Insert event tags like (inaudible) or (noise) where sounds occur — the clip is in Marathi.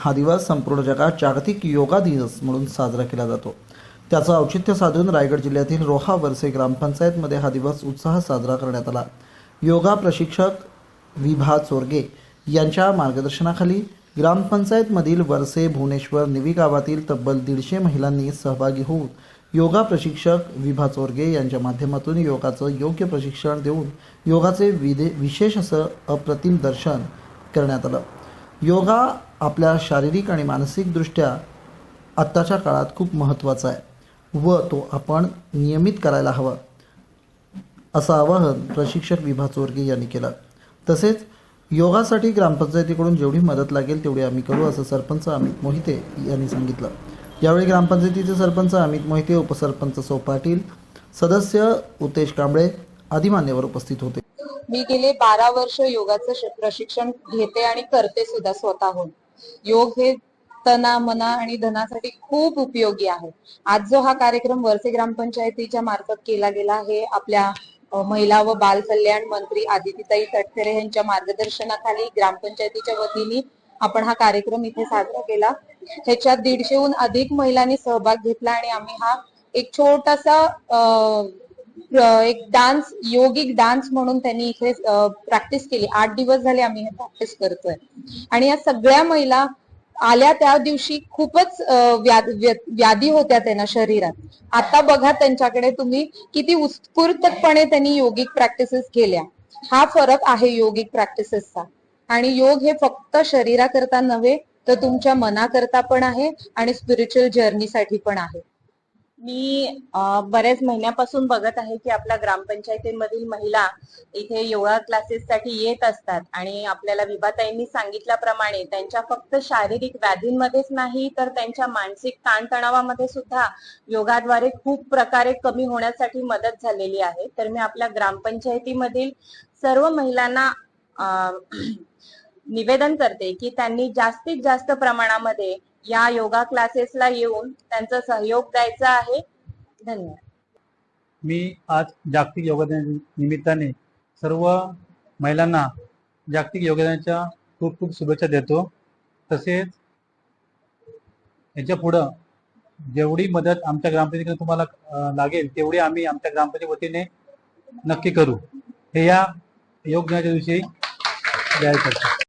हा दिवस संपूर्ण जगात जागतिक योगा दिवस म्हणून साजरा केला जातो. त्याचं औचित्य साधून रायगड जिल्ह्यातील रोहा वरसे ग्रामपंचायतमध्ये हा दिवस उत्साहात साजरा करण्यात आला. योगा प्रशिक्षक विभा चोरगे यांच्या मार्गदर्शनाखाली ग्रामपंचायतमधील वरसे भुवनेश्वर निवी गावातील तब्बल दीडशे महिलांनी सहभागी होऊन योगा प्रशिक्षक विभा चोरगे यांच्या माध्यमातून योगाचं योग्य प्रशिक्षण देऊन योगाचे विधे विशेष असं अप्रतिम दर्शन करण्यात आलं. योगा आपल्या शारीरिक आणि मानसिकदृष्ट्या आत्ताच्या काळात खूप महत्त्वाचा आहे. व तो आपण नियमित करायला हवा असं आवाहन प्रशिक्षक विभा चोरगे यांनी केलं. तसेच योगासाठी ग्रामपंचायतीकडून जेवढी मदत लागेल तेवढी आम्ही करू असं सरपंच अमित मोहिते यांनी सांगितलं. यावेळी ग्रामपंचायतीचे सरपंच अमित मोहिते उपसरपंच सौ पाटील सदस्य उतेश कांबळे आदी मान्यवर उपस्थित होते. मी गेले बारा वर्ष योगाचं प्रशिक्षण घेते आणि करते सुद्धा स्वतःहून. योग हे तना मना आणि धनासाठी खूप उपयोगी आहे. आज जो हा कार्यक्रम वरसे ग्रामपंचायतीच्या मार्फत केला गेला आहे आपल्या महिला व बाल कल्याण मंत्री आदितीताई तटकरे यांच्या मार्गदर्शनाखाली ग्रामपंचायतीच्या वतीने आपण हा कार्यक्रम इथे साजरा केला. ह्याच्यात दीडशेहून अधिक महिलांनी सहभाग घेतला आणि आम्ही हा एक छोटासा एक डान्स योगिक डान्स म्हणून त्यांनी इथे प्रॅक्टिस केली. आठ दिवस झाले आम्ही हे प्रॅक्टिस करतोय. आणि या सगळ्या महिला आल्या त्या दिवशी खूपच व्याधी होत्या त्यांना शरीरात. आता बघा त्यांच्याकडे तुम्ही किती उत्स्फूर्तपणे त्यांनी योगिक प्रॅक्टिसेस केल्या. हा फरक आहे योगिक प्रॅक्टिसेसचा आणि योग हे फक्त शरीराकरता नव्हे तर तुमच्या मनाकरता पण आहे आणि स्पिरिच्युअल जर्नीसाठी पण आहे. मी बऱ्याच महिन्यापासून बघत आहे की आपल्या ग्रामपंचायतीमधील महिला इथे योगा क्लासेससाठी येत असतात आणि आपल्याला विभाताईंनी सांगितल्याप्रमाणे त्यांच्या फक्त शारीरिक व्याधींमध्येच नाही तर त्यांच्या मानसिक ताणतणावामध्ये सुद्धा योगाद्वारे खूप प्रकारे कमी होण्यासाठी मदत झालेली आहे. तर मी आपल्या ग्रामपंचायतीमधील सर्व महिलांना (clears throat) निवेदन करते की त्यांनी जास्तीत जास्त प्रमाणामध्ये या योगा क्लासेसला येऊन त्यांचा सहयोग द्यायचा आहे. धन्यवाद. मी आज जागतिक योगा निमित्ताने सर्व महिलांना जागतिक योगदानाच्या खूप खूप शुभेच्छा देतो. तसेच याच्या पुढं जेवढी मदत आमच्या ग्रामपंचायतीकडे तुम्हाला लागेल तेवढी आम्ही आमच्या ग्रामपंचायती वतीने नक्की करू. हे या योग दिनाच्या दिवशी जाहीर